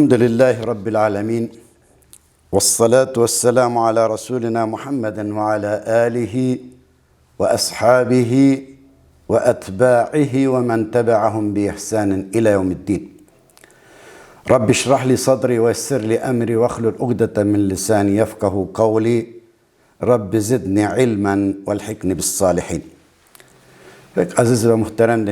الحمد لله رب العالمين والصلاة والسلام على رسولنا محمد وعلى آله وأصحابه وأتباعه ومن تبعهم بإحسان إلى يوم الدين. رب اشرح لي صدري ويسر لي أمري واخلل عقدة من لساني يفقه قولي. رب زدني علما والحقني بالصالحين. Pek aziz ve muhterem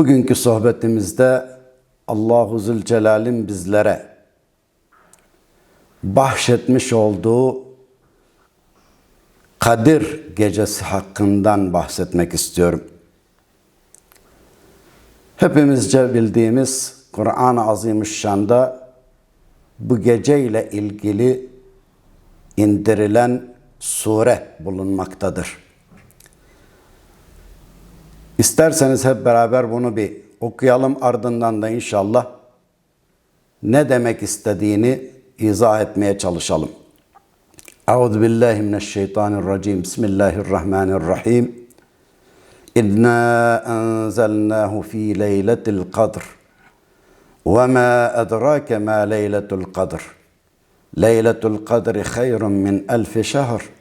bugünkü sohbetimizde Allahu Zülcelal'in bizlere bahşetmiş olduğu Kadir gecesi hakkından bahsetmek istiyorum. Hepimizce bildiğimiz Kur'an-ı Azimüşşan'da bu gece ile ilgili indirilen sure bulunmaktadır. İsterseniz hep beraber bunu bir okuyalım ardından da inşallah ne demek istediğini izah etmeye çalışalım. Euzu billahi mineşşeytanirracim. Bismillahirrahmanirrahim. İnna enzelnahu fi leyletil kadr. Ve ma edrake ma leyletul kadr. Leyletul kadri hayrun min elfi şehr.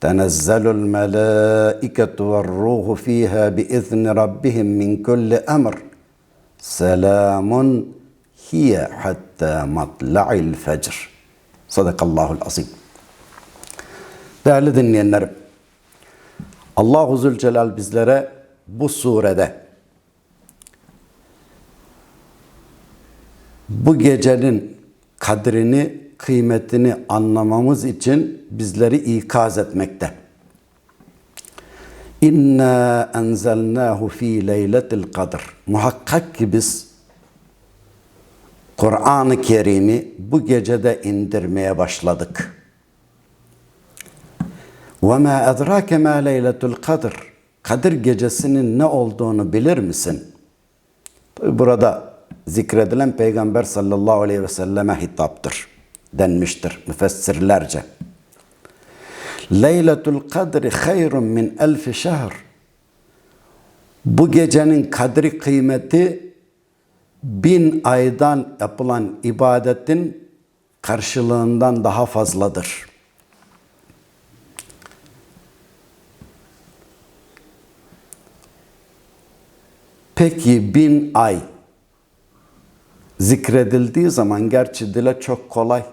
تنزل الملائكة والروح فيها بإذن ربهم من كل أمر سلام هي حتى مطلع الفجر صدق الله العظيم Değerli dinleyenlerim, Allahu Zülcelal bizlere bu surede bu gecenin kadrini, kıymetini anlamamız için bizleri ikaz etmekte. İnna enzelnahu fi leyletil kadr. Muhakkak ki biz Kur'an-ı Kerim'i bu gecede indirmeye başladık. Ve ma edrake ma leyletul kadr. Kadir gecesinin ne olduğunu bilir misin? Burada zikredilen Peygamber sallallahu aleyhi ve selleme hitaptır denmiştir müfessirlerce. Leyletul kadri hayrun min elfi şehr. Bu gecenin kadri kıymeti bin aydan yapılan ibadetin karşılığından daha fazladır. Peki bin ay zikredildiği zaman gerçi dile çok kolay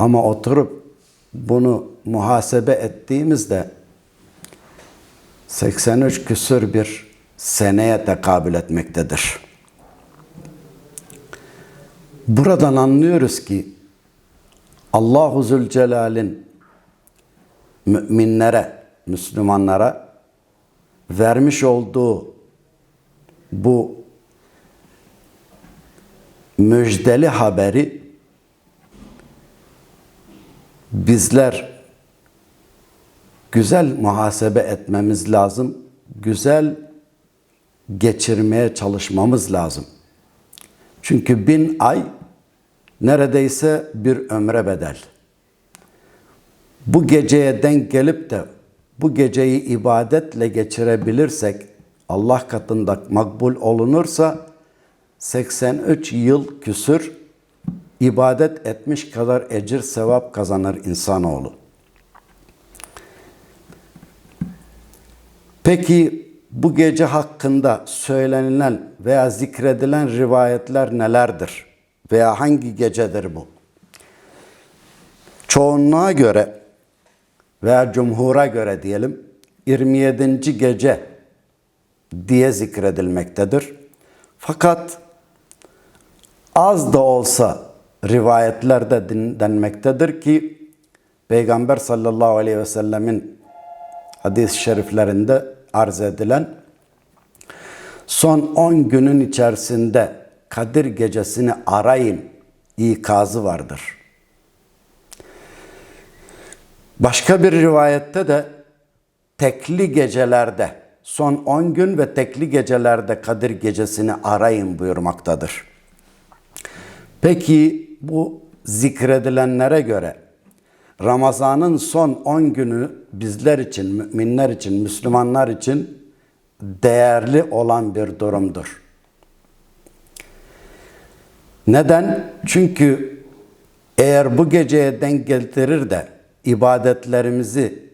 ama oturup bunu muhasebe ettiğimizde 83 küsür bir seneye tekabül etmektedir. Buradan anlıyoruz ki Allahu Zülcelal'in müminlere, Müslümanlara vermiş olduğu bu müjdeli haberi bizler güzel muhasebe etmemiz lazım. Güzel geçirmeye çalışmamız lazım. Çünkü bin ay neredeyse bir ömre bedel. Bu geceye denk gelip de bu geceyi ibadetle geçirebilirsek Allah katında makbul olunursa 83 yıl küsür ibadet etmiş kadar ecir sevap kazanır insanoğlu. Peki bu gece hakkında söylenilen veya zikredilen rivayetler nelerdir? Veya hangi gecedir bu? Çoğunluğa göre veya cumhura göre diyelim 27. gece diye zikredilmektedir. Fakat az da olsa rivayetlerde denmektedir ki Peygamber sallallahu aleyhi ve sellemin hadis-i şeriflerinde arz edilen son 10 günün içerisinde Kadir gecesini arayın ikazı vardır. Başka bir rivayette de tekli gecelerde son 10 gün ve tekli gecelerde Kadir gecesini arayın buyurmaktadır. Peki bu zikredilenlere göre Ramazan'ın son 10 günü bizler için, müminler için, Müslümanlar için değerli olan bir durumdur. Neden? Çünkü eğer bu geceye denk getirir de ibadetlerimizi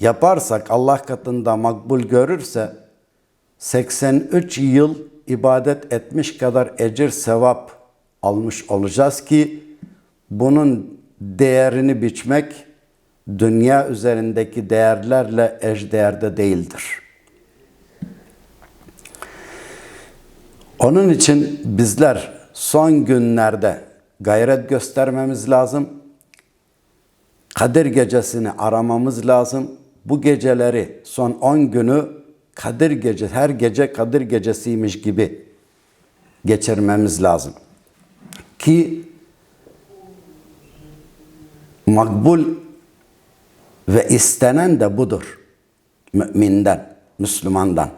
yaparsak Allah katında makbul görürse 83 yıl ibadet etmiş kadar ecir sevap almış olacağız ki bunun değerini biçmek dünya üzerindeki değerlerle eşdeğerde değildir. Onun için bizler son günlerde gayret göstermemiz lazım. Kadir gecesini aramamız lazım. Bu geceleri son 10 günü Kadir gece her gece Kadir gecesiymiş gibi geçirmemiz lazım. Ki makbul ve istenen de budur. Müminden, Müslümandan.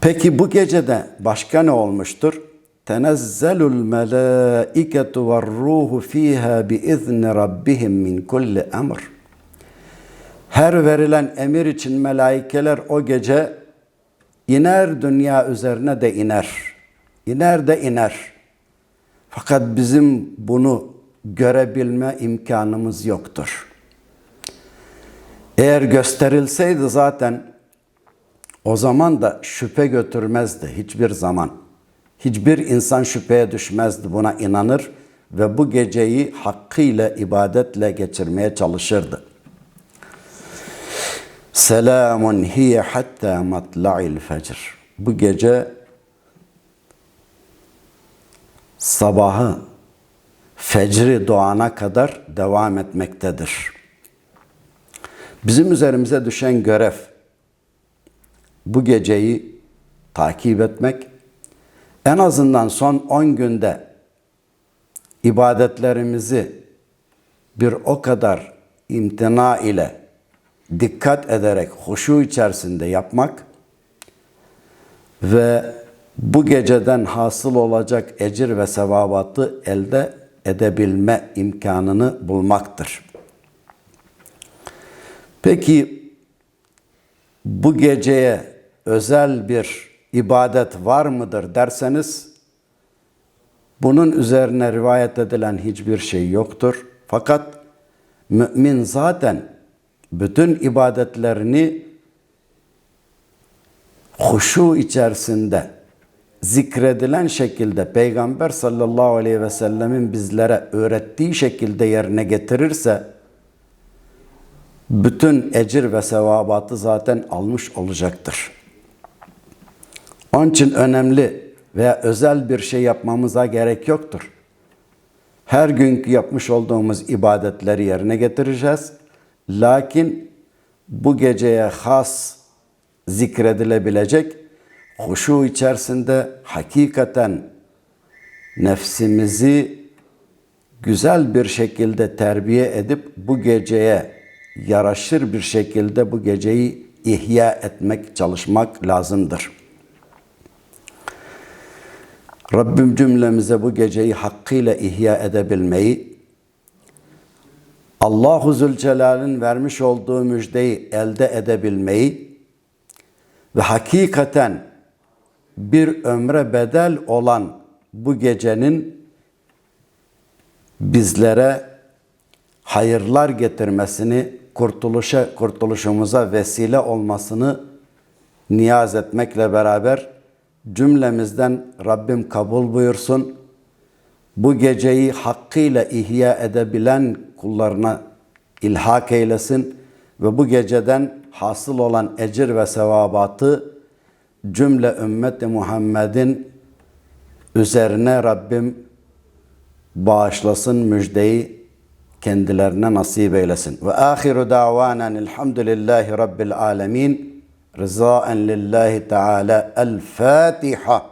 Peki bu gecede başka ne olmuştur? Tenezzelul melâiketu ve ruhu fîhâ biizni rabbihim min kulli emr. Her verilen emir için melaikeler o gece iner dünya üzerine de iner. İner de iner. Fakat bizim bunu görebilme imkanımız yoktur. Eğer gösterilseydi zaten o zaman da şüphe götürmezdi hiçbir zaman. Hiçbir insan şüpheye düşmezdi buna inanır ve bu geceyi hakkıyla ibadetle geçirmeye çalışırdı. Selamun hiye hatta matla'il fecr. Bu gece sabahı fecri doğana kadar devam etmektedir. Bizim üzerimize düşen görev bu geceyi takip etmek, en azından son 10 günde ibadetlerimizi bir o kadar imtina ile dikkat ederek huşu içerisinde yapmak ve bu geceden hasıl olacak ecir ve sevabatı elde edebilme imkanını bulmaktır. Peki bu geceye özel bir ibadet var mıdır derseniz bunun üzerine rivayet edilen hiçbir şey yoktur. Fakat mümin zaten bütün ibadetlerini huşu içerisinde zikredilen şekilde Peygamber sallallahu aleyhi ve sellemin bizlere öğrettiği şekilde yerine getirirse bütün ecir ve sevabatı zaten almış olacaktır. Onun için önemli veya özel bir şey yapmamıza gerek yoktur. Her günkü yapmış olduğumuz ibadetleri yerine getireceğiz. Lakin bu geceye has zikredilebilecek huşu içerisinde hakikaten nefsimizi güzel bir şekilde terbiye edip bu geceye yaraşır bir şekilde bu geceyi ihya etmek, çalışmak lazımdır. Rabbim cümlemize bu geceyi hakkıyla ihya edebilmeyi, Allahu Zülcelal'in vermiş olduğu müjdeyi elde edebilmeyi ve hakikaten bir ömre bedel olan bu gecenin bizlere hayırlar getirmesini, kurtuluşa, kurtuluşumuza vesile olmasını niyaz etmekle beraber cümlemizden Rabbim kabul buyursun. Bu geceyi hakkıyla ihya edebilen kullarına ilhak eylesin ve bu geceden hasıl olan ecir ve sevabatı cümle ümmeti Muhammed'in üzerine Rabbim bağışlasın müjdeyi kendilerine nasip eylesin. Ve ahiru davanen elhamdülillahi rabbil alemin. Rızaen lillahi teala. El Fatiha.